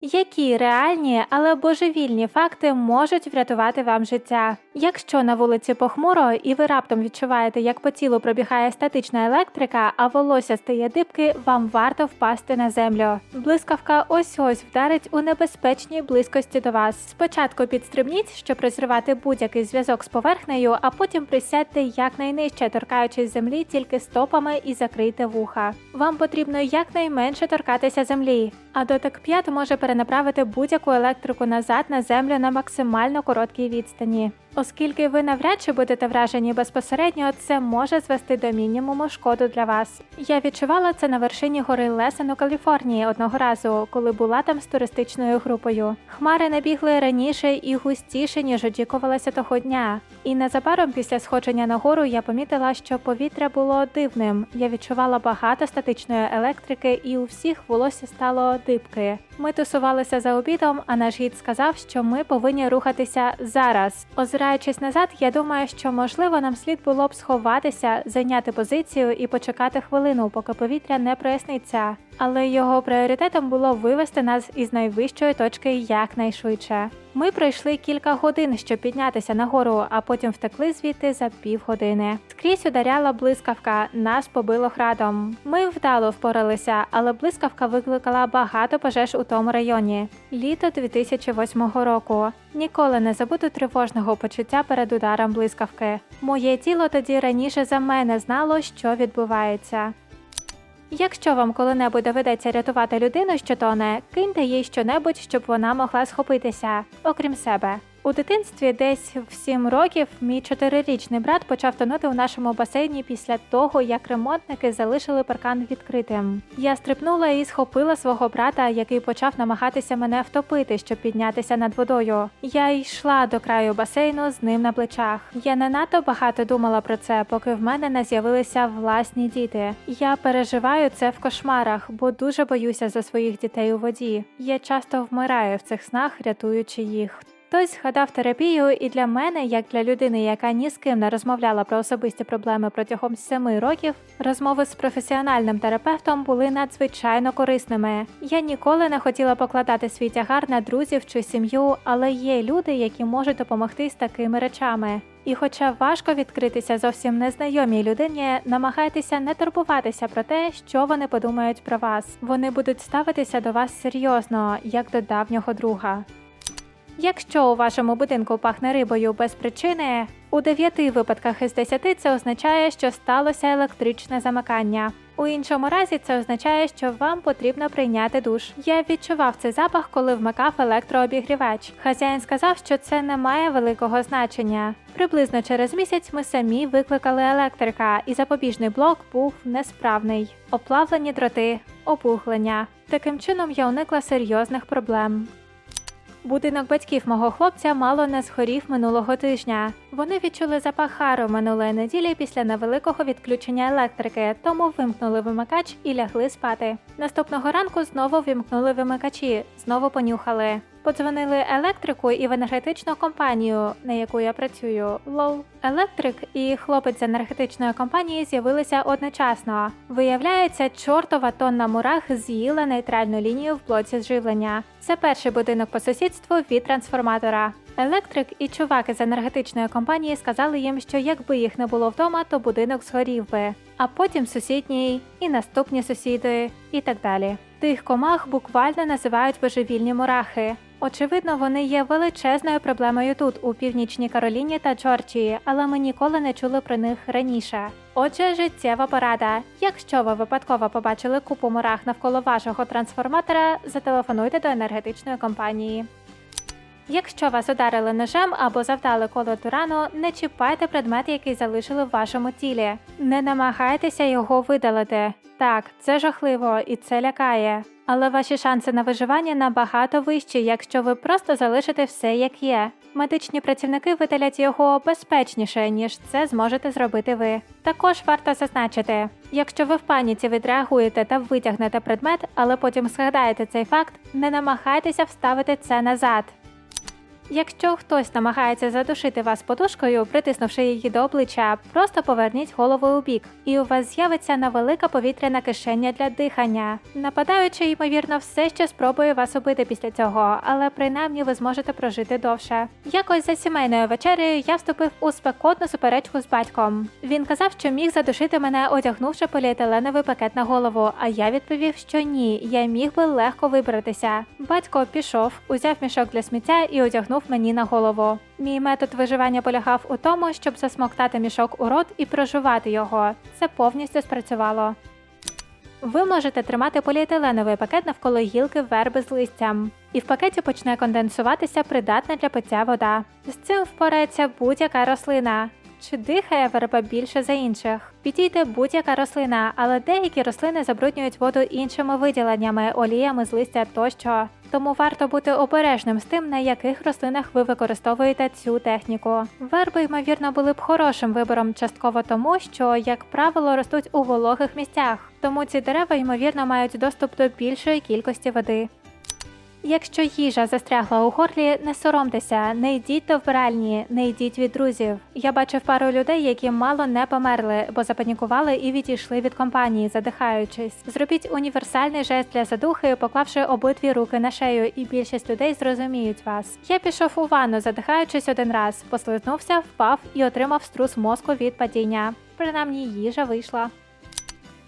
Які реальні, але божевільні факти можуть врятувати вам життя? Якщо на вулиці похмуро і ви раптом відчуваєте, як по тілу пробігає статична електрика, а волосся стає дибки, вам варто впасти на землю. Блискавка ось ось вдарить у небезпечній близькості до вас. Спочатку підстрибніть, щоб розривати будь-який зв'язок з поверхнею, а потім присядьте якнайнижче, торкаючись землі тільки стопами і закрийте вуха. Вам потрібно якнайменше торкатися землі. А дотик п'ят може перенаправити будь-яку електрику назад на землю на максимально короткій відстані. Оскільки ви навряд чи будете вражені безпосередньо, це може звести до мінімуму шкоду для вас. Я відчувала це на вершині гори Лесен у Каліфорнії одного разу, коли була там з туристичною групою. Хмари набігли раніше і густіше, ніж очікувалося того дня. І незабаром після сходження на гору я помітила, що повітря було дивним. Я відчувала багато статичної електрики, і у всіх волосся стало дибки. Ми тусувалися за обідом, а наш гід сказав, що ми повинні рухатися зараз. Озираючись назад, я думаю, що можливо нам слід було б сховатися, зайняти позицію і почекати хвилину, поки повітря не проясниться. Але його пріоритетом було вивести нас із найвищої точки якнайшвидше. Ми пройшли кілька годин, щоб піднятися нагору, а потім втекли звідти за півгодини. Скрізь ударяла блискавка, нас побило градом. Ми вдало впоралися, але блискавка викликала багато пожеж у тому районі. Літо 2008 року. Ніколи не забуду тривожного почуття перед ударом блискавки. Моє тіло тоді раніше за мене знало, що відбувається. Якщо вам коли-небудь доведеться рятувати людину, що тоне, киньте їй щонебудь, щоб вона могла схопитися, окрім себе. У дитинстві, десь в 7 років, мій чотирирічний брат почав тонути у нашому басейні після того, як ремонтники залишили паркан відкритим. Я стрибнула і схопила свого брата, який почав намагатися мене втопити, щоб піднятися над водою. Я йшла до краю басейну з ним на плечах. Я не надто багато думала про це, поки в мене не з'явилися власні діти. Я переживаю це в кошмарах, бо дуже боюся за своїх дітей у воді. Я часто вмираю в цих снах, рятуючи їх. Хтось згадав терапію, і для мене, як для людини, яка ні з ким не розмовляла про особисті проблеми протягом семи років, розмови з професіональним терапевтом були надзвичайно корисними. Я ніколи не хотіла покладати свій тягар на друзів чи сім'ю, але є люди, які можуть допомогти з такими речами. І хоча важко відкритися зовсім незнайомій людині, намагайтеся не турбуватися про те, що вони подумають про вас. Вони будуть ставитися до вас серйозно, як до давнього друга. Якщо у вашому будинку пахне рибою без причини, у 9 випадках із 10 це означає, що сталося електричне замикання. У іншому разі це означає, що вам потрібно прийняти душ. Я відчував цей запах, коли вмикав електрообігрівач. Хазяїн сказав, що це не має великого значення. Приблизно через місяць ми самі викликали електрика, і запобіжний блок був несправний. Оплавлені дроти, опуглення. Таким чином я уникла серйозних проблем. Будинок батьків мого хлопця мало не згорів минулого тижня. Вони відчули запах хару минулої неділі після невеликого відключення електрики, тому вимкнули вимикач і лягли спати. Наступного ранку знову вимкнули вимикачі, знову понюхали. Подзвонили електрику і в енергетичну компанію, на яку я працюю. Лол. Електрик і хлопець з енергетичної компанії з'явилися одночасно. Виявляється, чортова тонна мурах з'їла нейтральну лінію в блоці зживлення. Це перший будинок по сусідству від трансформатора. Електрик і чуваки з енергетичної компанії сказали їм, що якби їх не було вдома, то будинок згорів би. А потім сусідній, і наступні сусіди, і так далі. Тих комах буквально називають божевільні мурахи. Очевидно, вони є величезною проблемою тут, у північній Кароліні та Джорджії, але ми ніколи не чули про них раніше. Отже, життєва порада. Якщо ви випадково побачили купу мурах навколо вашого трансформатора, зателефонуйте до енергетичної компанії. Якщо вас ударили ножем або завдали колоту рану, не чіпайте предмет, який залишили в вашому тілі. Не намагайтеся його видалити. Так, це жахливо і це лякає. Але ваші шанси на виживання набагато вищі, якщо ви просто залишите все як є. Медичні працівники видалять його безпечніше, ніж це зможете зробити ви. Також варто зазначити, якщо ви в паніці відреагуєте та витягнете предмет, але потім згадаєте цей факт, не намагайтеся вставити це назад. Якщо хтось намагається задушити вас подушкою, притиснувши її до обличчя, просто поверніть голову у бік, і у вас з'явиться невелика повітряна кишеня для дихання. Нападаючий, ймовірно, все ще спробує вас убити після цього, але принаймні ви зможете прожити довше. Якось за сімейною вечерею я вступив у спекотну суперечку з батьком. Він казав, що міг задушити мене, одягнувши поліетиленовий пакет на голову. А я відповів, що ні, я міг би легко вибратися. Батько пішов, узяв мішок для сміття і одягнув мені на голову. Мій метод виживання полягав у тому, щоб засмоктати мішок у рот і прожувати його. Це повністю спрацювало. Ви можете тримати поліетиленовий пакет навколо гілки верби з листям, і в пакеті почне конденсуватися придатна для пиття вода. З цим впорається будь-яка рослина. Чи дихає верба більше за інших? Підійде будь-яка рослина, але деякі рослини забруднюють воду іншими виділеннями, оліями з листя тощо. Тому варто бути обережним з тим, на яких рослинах ви використовуєте цю техніку. Верби, ймовірно, були б хорошим вибором частково тому, що, як правило, ростуть у вологих місцях, тому ці дерева, ймовірно, мають доступ до більшої кількості води. Якщо їжа застрягла у горлі, не соромтеся, не йдіть до вбиральні, не йдіть від друзів. Я бачив пару людей, які мало не померли, бо запанікували і відійшли від компанії, задихаючись. Зробіть універсальний жест для задухи, поклавши обидві руки на шею, і більшість людей зрозуміють вас. Я пішов у ванну, задихаючись один раз, послизнувся, впав і отримав струс мозку від падіння. Принаймні їжа вийшла.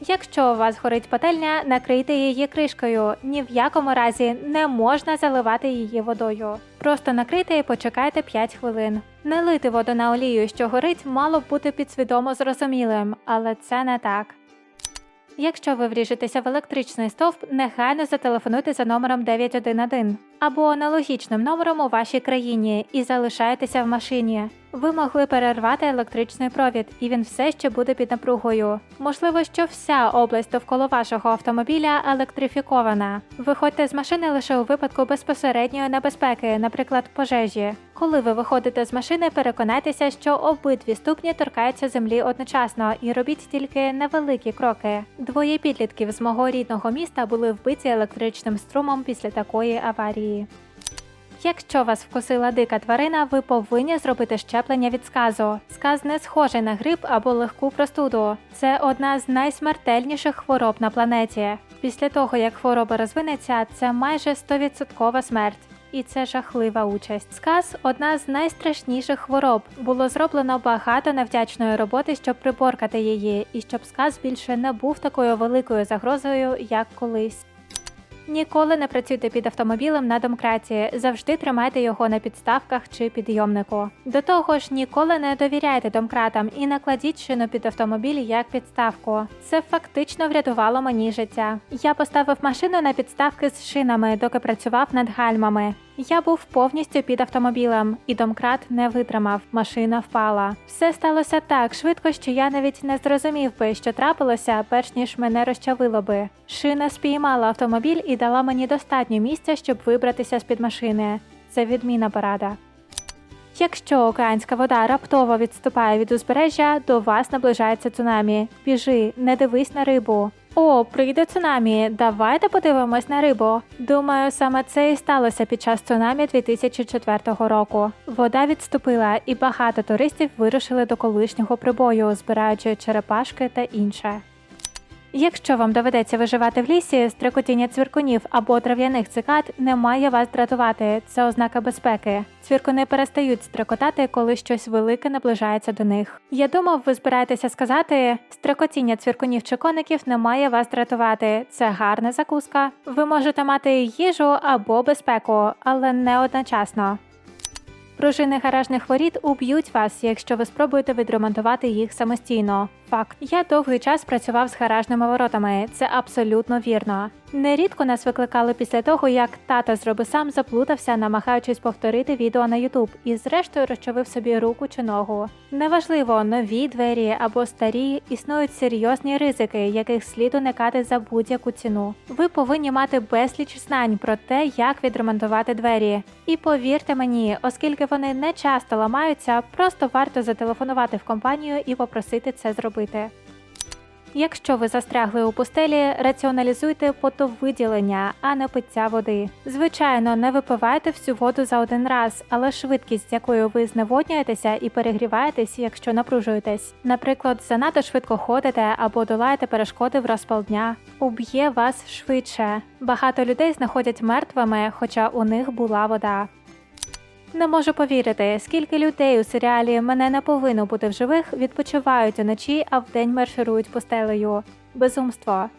Якщо у вас горить пательня, накрийте її кришкою. Ні в якому разі не можна заливати її водою. Просто накрийте і почекайте 5 хвилин. Не лити воду на олію, що горить, мало б бути підсвідомо зрозумілим, але це не так. Якщо ви вріжетеся в електричний стовп, негайно зателефонуйте за номером 911 або аналогічним номером у вашій країні і залишайтеся в машині. Ви могли перервати електричний провід, і він все ще буде під напругою. Можливо, що вся область довкола вашого автомобіля електрифікована. Виходьте з машини лише у випадку безпосередньої небезпеки, наприклад, пожежі. Коли ви виходите з машини, переконайтеся, що обидві ступні торкаються землі одночасно і робіть тільки невеликі кроки. Двоє підлітків з мого рідного міста були вбиті електричним струмом після такої аварії. Якщо вас вкусила дика тварина, ви повинні зробити щеплення від сказу. Сказ не схожий на грип або легку простуду. Це одна з найсмертельніших хвороб на планеті. Після того, як хвороба розвинеться, це майже 100% смерть. І це жахлива участь. Сказ одна з найстрашніших хвороб. Було зроблено багато невдячної роботи, щоб приборкати її, і щоб сказ більше не був такою великою загрозою, як колись. Ніколи не працюйте під автомобілем на домкраті, завжди тримайте його на підставках чи підйомнику. До того ж, ніколи не довіряйте домкратам і накладіть шину під автомобіль як підставку. Це фактично врятувало мені життя. Я поставив машину на підставки з шинами, доки працював над гальмами. Я був повністю під автомобілем, і домкрат не витримав, машина впала. Все сталося так швидко, що я навіть не зрозумів би, що трапилося, перш ніж мене розчавило би. Шина спіймала автомобіль і дала мені достатньо місця, щоб вибратися з під машини. Це відміна порада. Якщо океанська вода раптово відступає від узбережжя, до вас наближається цунамі. Біжи, не дивись на рибу. О, прийде цунамі. Давайте подивимось на рибу. Думаю, саме це і сталося під час цунамі 2004 року. Вода відступила, і багато туристів вирушили до колишнього прибою, збираючи черепашки та інше. Якщо вам доведеться виживати в лісі, стрикотіння цвіркунів або трав'яних цикад не має вас дратувати. Це ознака безпеки. Цвіркуни перестають стрикотати, коли щось велике наближається до них. Я думав, ви збираєтеся сказати, стрикотіння цвіркунів чи коників не має вас дратувати. Це гарна закуска. Ви можете мати їжу або безпеку, але не одночасно. Пружини гаражних воріт уб'ють вас, якщо ви спробуєте відремонтувати їх самостійно. Факт. Я довгий час працював з гаражними воротами. Це абсолютно вірно. Нерідко нас викликали після того, як тата зроби сам заплутався, намагаючись повторити відео на Ютуб, і зрештою розчавив собі руку чи ногу. Неважливо, нові двері або старі, існують серйозні ризики, яких слід уникати за будь-яку ціну. Ви повинні мати безліч знань про те, як відремонтувати двері. І повірте мені, оскільки вони не часто ламаються, просто варто зателефонувати в компанію і попросити це зробити. Якщо ви застрягли у пустелі, раціоналізуйте потовиділення, а не пиття води. Звичайно, не випивайте всю воду за один раз, але швидкість, з якою ви зневоднюєтеся і перегріваєтесь, якщо напружуєтесь, наприклад, занадто швидко ходите або долаєте перешкоди в розпал дня, уб'є вас швидше. Багато людей знаходять мертвими, хоча у них була вода. Не можу повірити, скільки людей у серіалі Мене не повинно бути в живих відпочивають уночі, а вдень марширують пустелею. Безумство.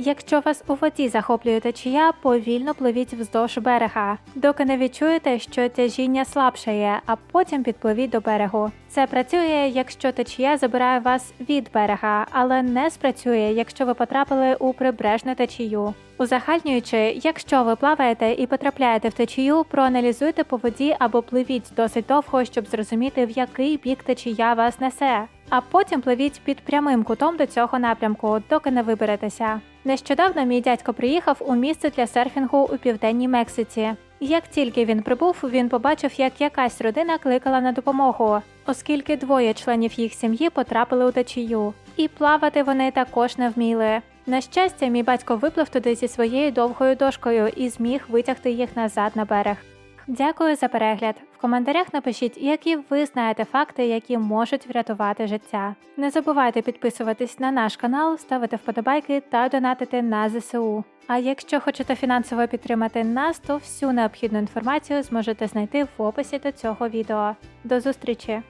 Якщо вас у воді захоплює течія, повільно пливіть вздовж берега, доки не відчуєте, що тяжіння слабшає, а потім підпливіть до берегу. Це працює, якщо течія забирає вас від берега, але не спрацює, якщо ви потрапили у прибережну течію. Узагальнюючи, якщо ви плаваєте і потрапляєте в течію, проаналізуйте по воді або пливіть досить довго, щоб зрозуміти, в який бік течія вас несе. А потім пливіть під прямим кутом до цього напрямку, доки не виберетеся. Нещодавно мій дядько приїхав у місце для серфінгу у південній Мексиці. Як тільки він прибув, він побачив, як якась родина кликала на допомогу, оскільки двоє членів їх сім'ї потрапили у течію. І плавати вони також не вміли. На щастя, мій батько виплив туди зі своєю довгою дошкою і зміг витягти їх назад на берег. Дякую за перегляд. В коментарях напишіть, які ви знаєте факти, які можуть врятувати життя. Не забувайте підписуватись на наш канал, ставити вподобайки та донатити на ЗСУ. А якщо хочете фінансово підтримати нас, то всю необхідну інформацію зможете знайти в описі до цього відео. До зустрічі!